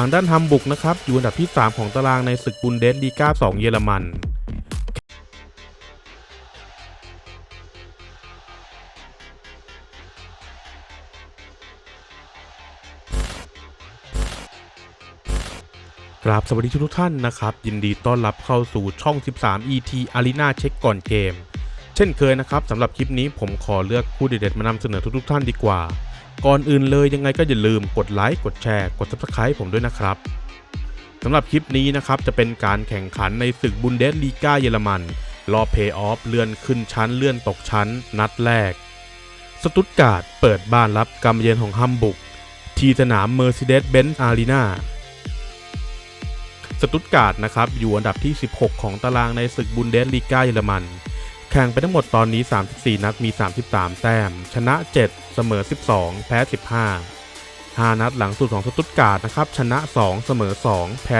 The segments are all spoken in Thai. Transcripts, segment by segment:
ทางด้านฮัมบุกนะครับอยู่อันดับที่ 3 ของตารางในศึกบุนเดสลีกา2 เยอรมัน กราบสวัสดีทุกท่านนะครับ ยินดีต้อนรับเข้าสู่ช่อง 13 ET Arena เช็คก่อนเกม เช่นเคยนะครับสำหรับคลิปนี้ผมขอเลือกคู่เด็ดๆมานำเสนอทุกๆท่านดีกว่า ก่อนอื่นเลยยังไงก็อย่าลืมกดไลค์กดแชร์กด Subscribe ผมด้วยนะครับสำหรับคลิปนี้นะครับจะเป็นการแข่งขันในศึกบุนเดสลีกาเยอรมัน รอบเพย์ออฟเลื่อนขึ้นชั้นเลื่อนตกชั้น นัดแรก สตุตการ์ดเปิดบ้านรับกำเยือนของฮัมบุก ที่สนาม Mercedes-Benz Arena สตุตการ์ดนะครับอยู่อันดับที่ 16 ของตารางในศึกบุนเดสลีกาเยอรมัน ข่งไปทั้งหมดตอนนี้ 34 นัดมี 33 แต้ม ชนะ 7 เสมอ 12 แพ้ 15 5 นัดหลังสุดของสตุตการ์ดนะครับ ชนะ 2 เสมอ 2 แพ้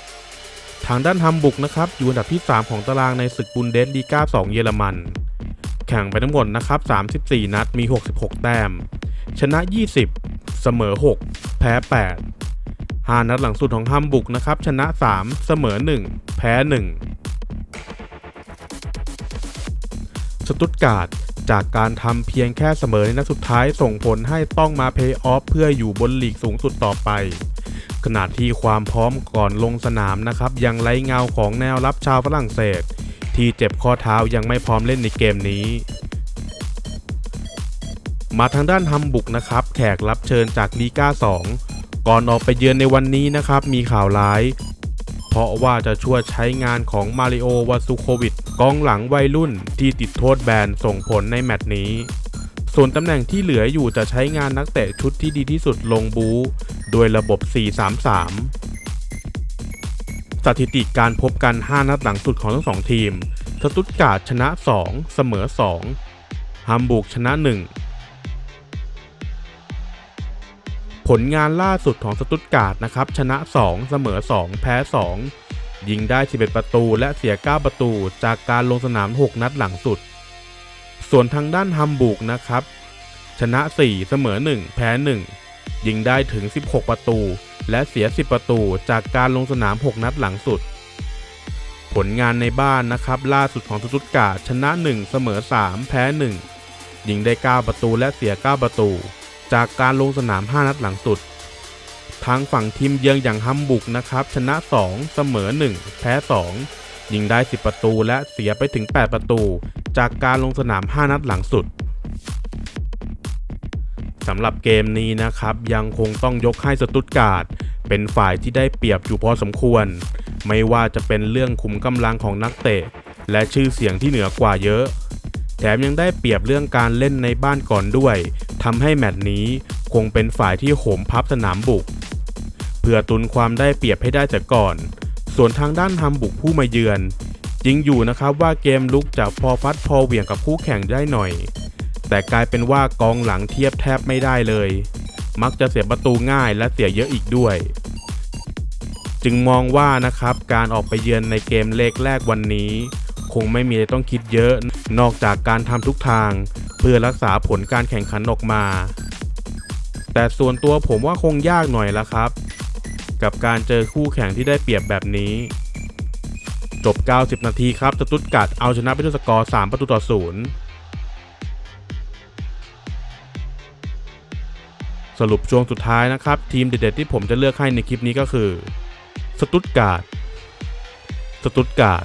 1 ทางด้านฮัมบุกนะครับ อยู่อันดับที่ 3 ของตารางในศึกบุนเดสลีกา2 เยอรมัน แข่งไปทั้งหมดนะครับ 34 นัดมี 66 แต้ม ชนะ 20 เสมอ 6 แพ้ 8 5 นัดหลังสุดของฮัมบุกนะครับ ชนะ 3 เสมอ 1 แพ้ 1 สตุตการ์ดจากการทำเพียงแค่เสมอในนัดสุดท้ายส่งผลให้ต้องมาเพย์ออฟเพื่ออยู่บนลีกสูงสุดต่อไป ขณะที่ความพร้อมก่อนลงสนามนะครับ ยังไร้เงาของแนวรับชาวฝรั่งเศส ที่เจ็บข้อเท้ายังไม่พร้อมเล่นในเกมนี้ มาทางด้านฮัมบุกนะครับ แขกรับเชิญจากลีกา2 ก่อนออกไปเยือนในวันนี้นะครับ มีข่าวร้าย เพราะว่าจะช่วยใช้งานของมาริโอวาซูโควิดกองหลังวัยรุ่นที่ติดโทษแบนส่งผลในแมตช์นี้ ส่วนตำแหน่งที่เหลืออยู่จะใช้งานนักเตะชุดที่ดีที่สุดลงบูโดยระบบ 4-3-3 สถิติการพบกัน 5 นัดหลังสุดของทั้งสองทีม สตุตการ์ดชนะ 2 เสมอ 2 ฮัมบูร์กชนะ 1 ลงานล่าสุดของสตุตการ์ดนะครับ ชนะ 2 เสมอ 2 แพ้ 2 ยิงได้ 11 ประตูและเสีย 9 ประตู จากการลงสนาม 6 นัดหลังสุด ส่วนทางด้านฮัมบูร์กนะครับ ชนะ 4 เสมอ 1 แพ้ 1 ยิงได้ถึง 16 ประตู และเสีย 10 ประตู จากการลงสนาม 6 นัดหลังสุด ผลงานในบ้านนะครับ ล่าสุดของสตุตการ์ดชนะ 1 เสมอ 3 แพ้ 1 ยิงได้ 9 ประตูและเสีย 9 ประตู จากการลงสนาม 5 นัดหลังสุด ทางฝั่งทีมเยือนอย่างฮัมบุกนะครับ ชนะ 2 เสมอ 1 แพ้ 2 ยิงได้ 10 ประตูและเสียไปถึง 8 ประตู จากการลงสนาม 5 นัดหลังสุดสำหรับเกมนี้นะครับยังคงต้องยกให้สตุตการ์ดเป็นฝ่ายที่ได้เปรียบอยู่พอสมควร ไม่ว่าจะเป็นเรื่องขุมกำลังของนักเตะ และชื่อเสียงที่เหนือกว่าเยอะ แถมยังได้เปรียบเรื่องการเล่นในบ้านก่อนด้วย ทำให้แมตช์นี้คงเป็นฝ่ายที่โหมพับสนามบุก เพื่อตุนความได้เปรียบให้ได้จากก่อน ส่วนทางด้านทำบุกผู้มาเยือนจริงอยู่นะครับว่าเกมลุกจะพอฟัดพอเหวี่ยงกับคู่แข่งได้หน่อย แต่กลายเป็นว่ากองหลังเทียบแทบไม่ได้เลย มักจะเสียประตูง่ายและเสียเยอะอีกด้วย จึงมองว่านะครับการออกไปเยือนในเกมเลขแรกวันนี้ คงไม่มีอะไรต้องคิดเยอะ นอกจากการทำทุกทาง เพื่อรักษาผลการแข่งขันออกมา แต่ส่วนตัวผมว่าคงยากหน่อยละครับ กับการเจอคู่แข่งที่ได้เปรียบแบบนี้ จบ 90 นาทีครับสตุตการ์ดเอาชนะไปด้วยสกอร์ 3 ประตูต่อ 0สรุปช่วงสุดท้ายนะครับ ทีมเด็ดๆที่ผมจะเลือกให้ในคลิปนี้ก็คือสตุตการ์ดสตุตการ์ด